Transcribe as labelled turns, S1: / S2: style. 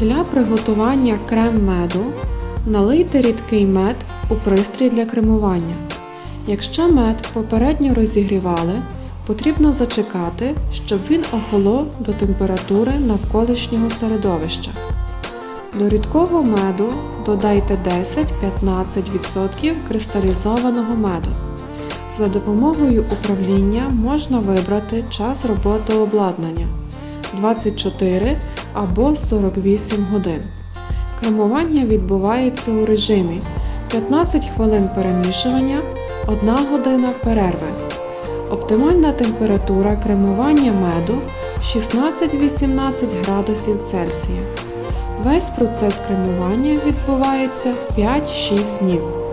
S1: Для приготування крем-меду налийте рідкий мед у пристрій для кремування. Якщо мед попередньо розігрівали, потрібно зачекати, щоб він охолов до температури навколишнього середовища. До рідкого меду додайте 10-15% кристалізованого меду. За допомогою управління можна вибрати час роботи обладнання 24 або 48 годин. Кремування відбувається у режимі 15 хвилин перемішування, 1 година перерви. Оптимальна температура кремування меду 16-18 градусів Цельсія. Весь процес кремування відбувається 5-6 днів.